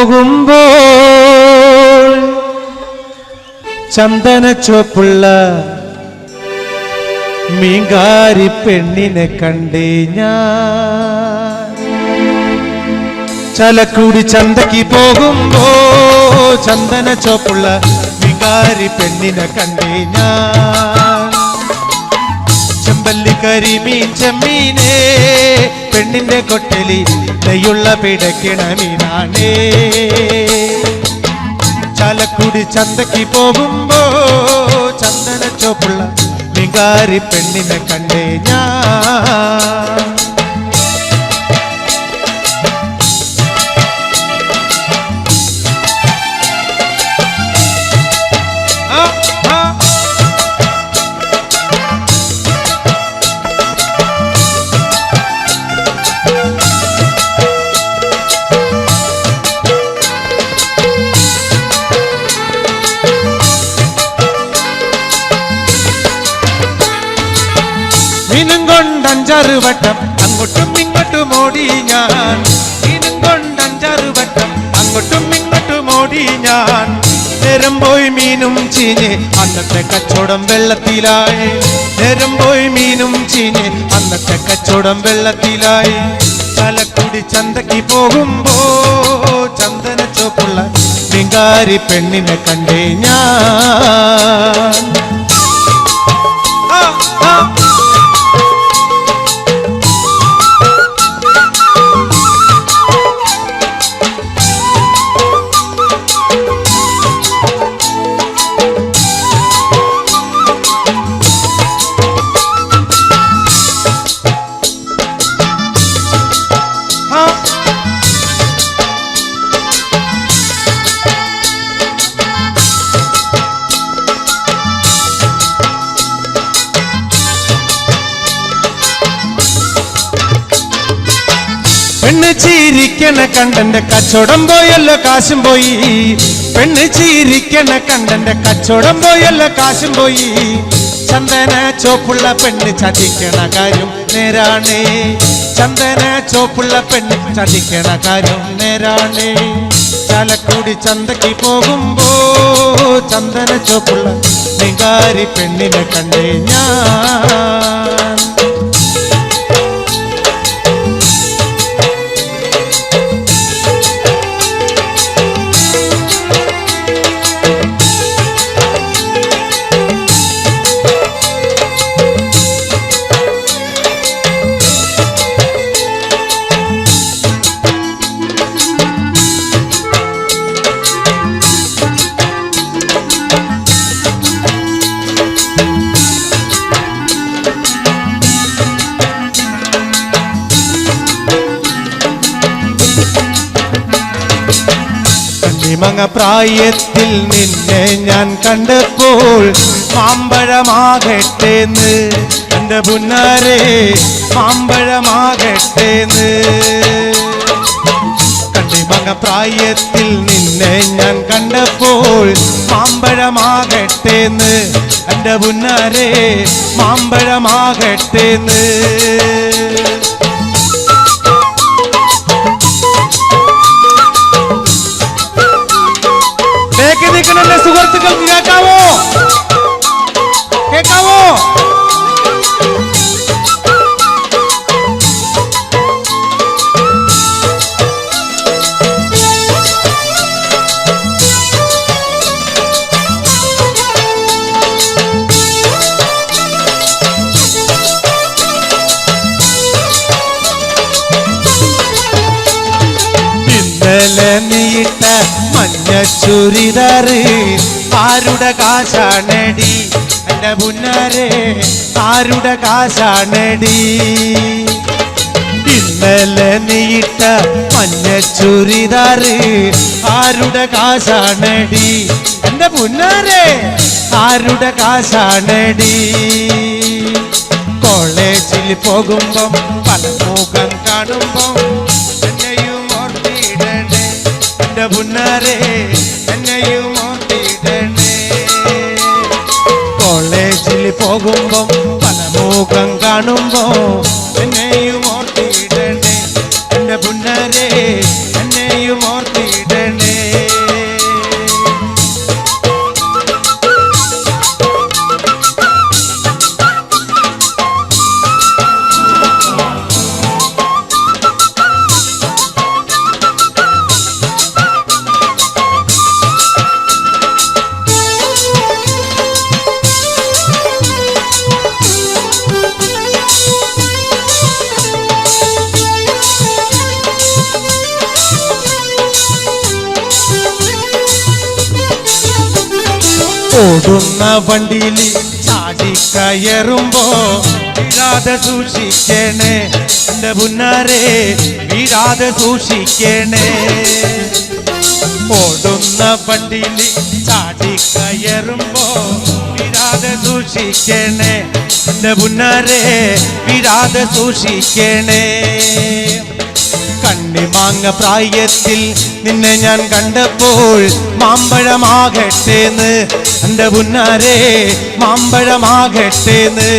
പോകുമ്പോൾ ചന്ദന ചുവപ്പുള്ള മീങ്കാരി പെണ്ണിനെ കണ്ടേ ഞാൻ. ചലക്കൂടി ചന്തക്ക് പോകുമ്പോ ചന്ദന ചോപ്പുള്ള വികാരി പെണ്ണിനെ കണ്ടേ ഞാൻ. ചെമ്പല്ലി കരിമീൻ ചെമ്മീനേ പെണ്ണിന്റെ കൊട്ടലി നെയ്യുള്ള പിടക്കിണമിനാണേ. ചാലക്കുടി ചന്തക്ക് പോകുമ്പോ ചന്ദന ചോപ്പുള്ള വികാരി പെണ്ണിനെ കണ്ടേ ഞാൻ. അഞ്ചാറ് വട്ടം. അങ്ങോട്ടും ഇങ്ങോട്ടും ഓടി ഞാൻ. ഇനും കൊണ്ട് അഞ്ചാറ് വട്ടം. അങ്ങോട്ടും ഇങ്ങോട്ടും ഓടി ഞാൻ. നേരം പോയി മീനും ചീഞ്ഞ് അന്നത്തെ കച്ചവടം വെള്ളത്തിലായി. നേരം പോയി മീനും ചീഞ്ഞ് അന്നത്തെ കച്ചവടം വെള്ളത്തിലായി. ചലക്കുടി ചന്തക്ക് പോകുമ്പോ ചന്ദന ചോപ്പുള്ള പെണ്ണിനെ കണ്ടേ ഞാൻ. ചീരിക്കണ കണ്ടന്റെ കച്ചവടം പോയല്ലോ കാശും പോയി. പെണ്ണ് ചീരിക്കണ കണ്ടന്റെ കച്ചവടം പോയല്ലോ കാശും പോയി. ചന്ദന ചോപ്പുള്ള പെണ്ണ് ചതിക്കണ കാര്യം നേരാണേ. ചന്ദന ചോപ്പുള്ള പെണ്ണ് ചതിക്കണ കാര്യം നേരാണേ. ചാലക്കുടി ചന്തക്ക് പോകുമ്പോ ചന്ദന ചോപ്പുള്ള നികാരി പെണ്ണിനെ കണ്ടേ ഞാൻ. കണ്ണിമങ്ങ പ്രായത്തിൽ നിന്നെ ഞാൻ കണ്ടപ്പോൾ മാമ്പഴമാകട്ടേന്ന്. എന്റെ പുന്നാരെ മാമ്പഴമാകട്ടേന്ന്. കണ്ണിമങ്ങ പ്രായത്തിൽ നിന്നെ ഞാൻ കണ്ടപ്പോൾ മാമ്പഴമാകട്ടേന്ന്. എന്റെ പുന്നാരെ മാമ്പഴമാകട്ടേന്ന്. ചുരിദാറ്. ആരുടെ കാശാണടി? എന്റെ പുന്നാരെ ആരുടെ കാശാണടി? ഇന്നലെ നീട്ട മഞ്ഞ ചുരിദാറ് ആരുടെ കാശാണടി? എന്റെ പുന്നാരെ ആരുടെ കാശാണടി? കോളേജിൽ പോകുമ്പം പല മുഖം കാണുമ്പം എന്റെ പുന്നാരെ എന്നെയും ഓർത്തിടണേ കോളേജിൽ പോകുമ്പം പല മുഖം കാണുമ്പോ എന്നെയും ഓർത്തിടണേ എന്റെ പുന്നാരെ എന്നെയും ഓർത്തിടണേ ഓടുന്ന വണ്ടിയിൽ ചാടിക്കയറുമ്പോ വീഴാതെ സൂക്ഷിക്കണേ. എന്റെ പുന്നാരെ വീഴാതെ സൂക്ഷിക്കണേ. ഓടുന്ന വണ്ടിയിൽ ചാടിക്കയറുമ്പോ വീഴാതെ സൂക്ഷിക്കണേ. എന്റെ പുന്നാരെ വീഴാതെ സൂക്ഷിക്കണേ. കണ്ണിമാങ്ങ പ്രായത്തിൽ നിന്നെ ഞാൻ കണ്ടപ്പോൾ മാമ്പഴമാകട്ടേന്ന്. എന്റെ പുന്നാരേ മാമ്പഴമാകട്ടേന്ന്.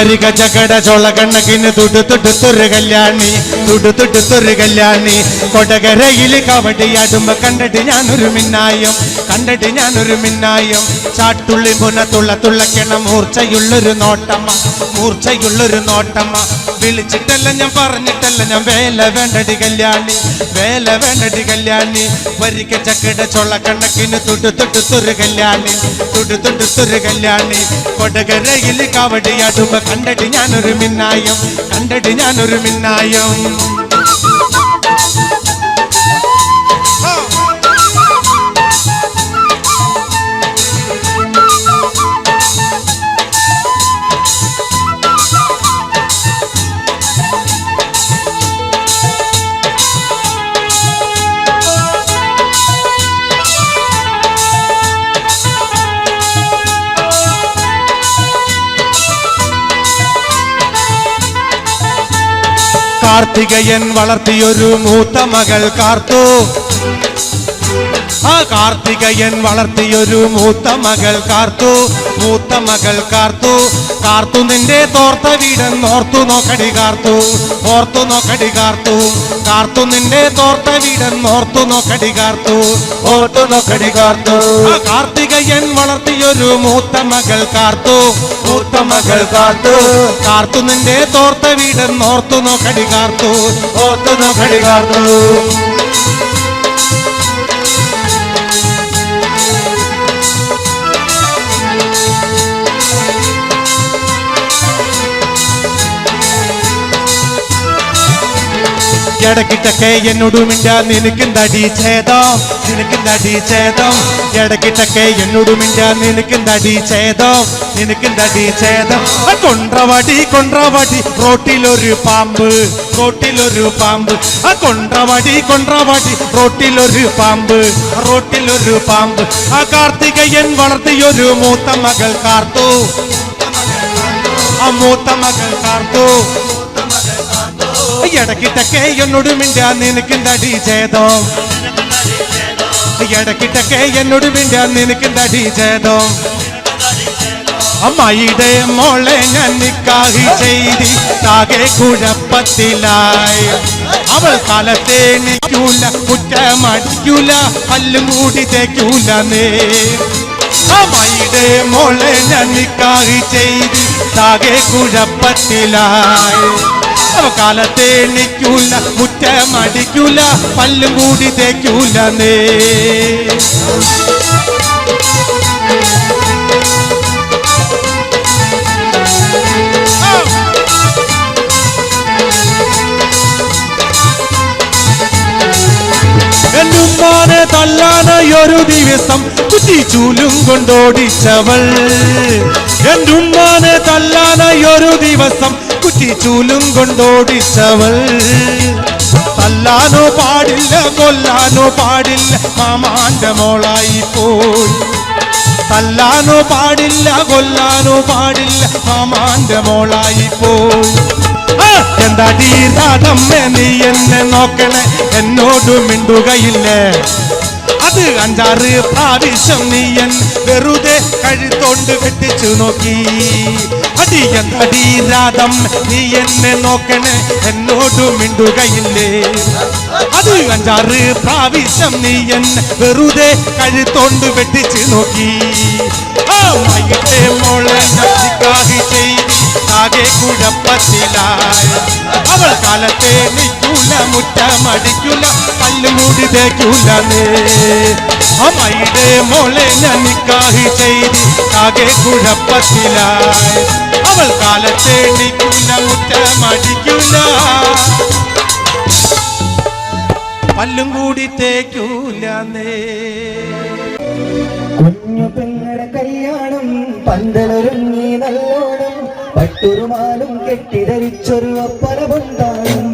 വരിക ചകട ചോള കണ്ണക്കിന് തുടു തുടുത്തൊരു കല്യാണി തുടു തുടുത്തൊരു കല്യാണി. കൊടകരയിൽ കവടിയാടുമ്പോ കണ്ടിട്ട് ഞാനൊരു മിന്നായും കണ്ടിട്ട് ഞാനൊരു മിന്നായും. ചാട്ടുള്ളി പുന തുള്ള തുള്ളക്കണ മൂർച്ചയുള്ളൊരു നോട്ടമ്മ മൂർച്ചയുള്ളൊരു നോട്ടമ്മ. വിളിച്ചിട്ടല്ല ഞാൻ പറഞ്ഞിട്ടല്ല ഞാൻ വേല വേണ്ടടി കല്യാണി വേല വേണ്ടടി കല്യാണി. വരിക ചക്കട ചോള കണ്ണക്കിന് തൊട്ട് തുറു കല്യാണി തൊട്ട് തൊട്ട് തുറു കല്യാണി. കൊടകരയിൽ കവടിയാടുമ്പോ കണ്ടടി ഞാനൊരു മിന്നായം കണ്ടടി ഞാനൊരു മിന്നായം. കാർത്തികയൻ വളർത്തിയൊരു മൂത്ത മകൾ കാർത്തു. കാർത്തികയൻ വളർത്തിയൊരു മൂത്ത മകൾ കാർത്തു മൂത്ത മകൾ കാർത്തു. കാർത്തു നിന്റെ തോർത്ത വീടൻ ഓർത്തു നോക്കടി കാർത്തു ഓർത്തു നോക്കടി കാർത്തു. കാർത്തു നിന്റെ തോർത്ത വീടൻ ഓർത്തു നോക്കടി കാർത്തു ഓർത്തു നോക്കടി കാർത്തു. കാർത്തികയൻ വളർത്തിയൊരു മൂത്ത മകൾ കാർത്തു മൂത്ത മകൾ കാർത്തു. കാർത്തു നിന്റെ തോർത്ത വീടൻ ഓർത്തു നോക്കടി കാർത്തു ഓർത്തു നോക്കടി കാർത്തു. ഇടക്കിട്ടൊക്കെ എന്നോട് മിണ്ട നിനക്കും തടി ചേതം നിനക്കും തടി ചേതം ഇടക്കിട്ടൊക്കെ എന്നോട് മിണ്ട നിനക്കും തടി ചേതം നിനക്കും തടി ചേതം കൊണ്ട്രവടി കൊണ്ട്രവടി റോട്ടിലൊരു പാമ്പ് റോട്ടിലൊരു പാമ്പ്. ആ കൊണ്ട്രവടി കൊണ്ട്രവടി റോട്ടിലൊരു പാമ്പ് റോട്ടിലൊരു പാമ്പ്. ആ കാർത്തികയൻ വളർത്തിയൊരു മൂത്ത മകൾ കാർത്തു. ആ മൂത്ത മകൾ കാർത്തു. ഇടക്കിട്ടൊക്കെ എന്നോട് മിണ്ട നിനക്കും തടി ചെയ്തോ ഇടക്കിട്ടൊക്കെ എന്നോട് മിണ്ട നിനക്കും തടി ചെയ്തോ അമ്മയുടെ മോളെ ഞാൻ നിക്കാഹി ചെയ്തി താകെ കുഴപ്പത്തിലായി. അവൾ കാലത്തെ നിൽക്കൂല കുറ്റമടിക്കൂല പല്ലും കൂടി തേക്കൂല നേ. അമ്മയുടെ മോളെ ഞാൻ നിക്കാഹി ചെയ്തി താകെ കുഴപ്പത്തിലായി. കാലത്തെ എണ്ണിക്കൂല മുറ്റമടിക്കൂല പല്ലും കൂടി തേക്കൂല നേ. എന്നുമ്മാനെ തല്ലാനൊരു ദിവസം കുറ്റിച്ചൂലും കൊണ്ടോടിച്ചവൾ. എന്നുമ്മാനെ തല്ലാനൊരു ദിവസം കുറ്റിച്ചൂലും കൊണ്ടോടിച്ചവൾ. തല്ലാനോ പാടില്ല കൊല്ലാനോ പാടില്ല മാമാന്റെ മോളായി പോയി. തല്ലാനോ പാടില്ല കൊല്ലാനോ പാടില്ല മാമാന്റെ മോളായി പോയി. എന്താ എന്താടി രാധമ്മേ നീ എന്നെ നോക്കണേ? എന്നോട് മിണ്ടുകയില്ലേ? അത് അഞ്ചാറ് പ്രാവശ്യം നീ എൻ വെറുതെ കഴുത്തോണ്ട് വെട്ടിച്ചു നോക്കി. അടി എന്താടി നീ എന്നെ നോക്കണേ? എന്നോട് മിണ്ടുകയില്ലേ? അത് അഞ്ചാറ് പ്രാവശ്യം നീ എന്നെ വെറുതെ കഴുത്തോണ്ട് വെട്ടിച്ചു നോക്കി. ആ മയിലെ മോളെ ചെയ്യും ആകെ കുഴപ്പത്തിലായി. അവൾ കാലത്തെ നിൽക്കൂല മുറ്റമടിക്കൂല കല്ലും കൂടി തേക്കൂല അമ്മയുടെ മോളെ ഞാൻ നിക്കാഹി ചെയ്തി ആകെ കുഴപ്പത്തിലായി. അവൾ കാലത്തെ നിൽക്കൂല മുറ്റമടിക്കൂല. പല്ലും കൂടി തേക്കൂല കുഞ്ഞു പെങ്ങളുടെ കല്യാണം പന്തലൊരുങ്ങി നല്ലോണം. പട്ടുരുമാലും കെട്ടിധരിച്ചൊരു ഒപ്പരമുണ്ടാകും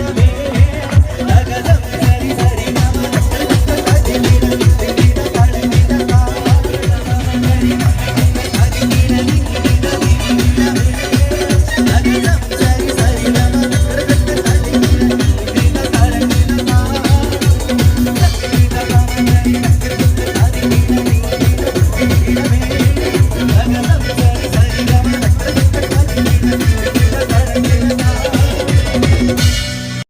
أجنبي أجنبي